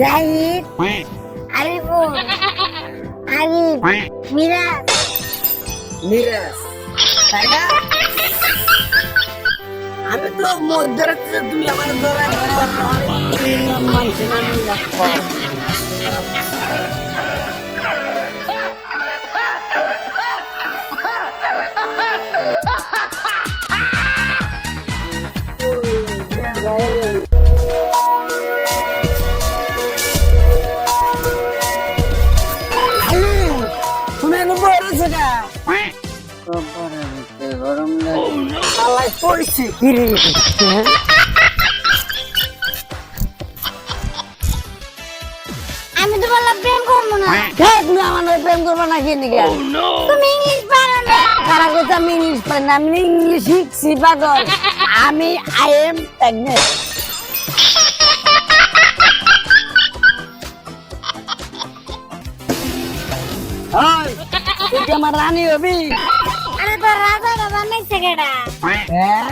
জাহিদ আরিফুল আরিফ মিরাজ মিরাজ তাই না আমি তো মধ্যে রাখতে তুমি আমার ধরা মানছি না আমি রাখবো। তুমি এনে বলেছ না গরম আল্লাহ পড়ছি। কিরে আমি তো বললাম প্রেম করব না। হ্যাঁ তুমি আমার প্রেম করবে না কি নিকে তুমি ইংলিশ পারো না। কারা কথা আমি ইংলিশ পারি না আমি ইংলিশ শিখছি পাগল। আমি আই এম প্রেগনেন্ট ওই তুই আমার রানী হবি আরে তো রাজা বাবা নাই সেকেডা হ্যাঁ।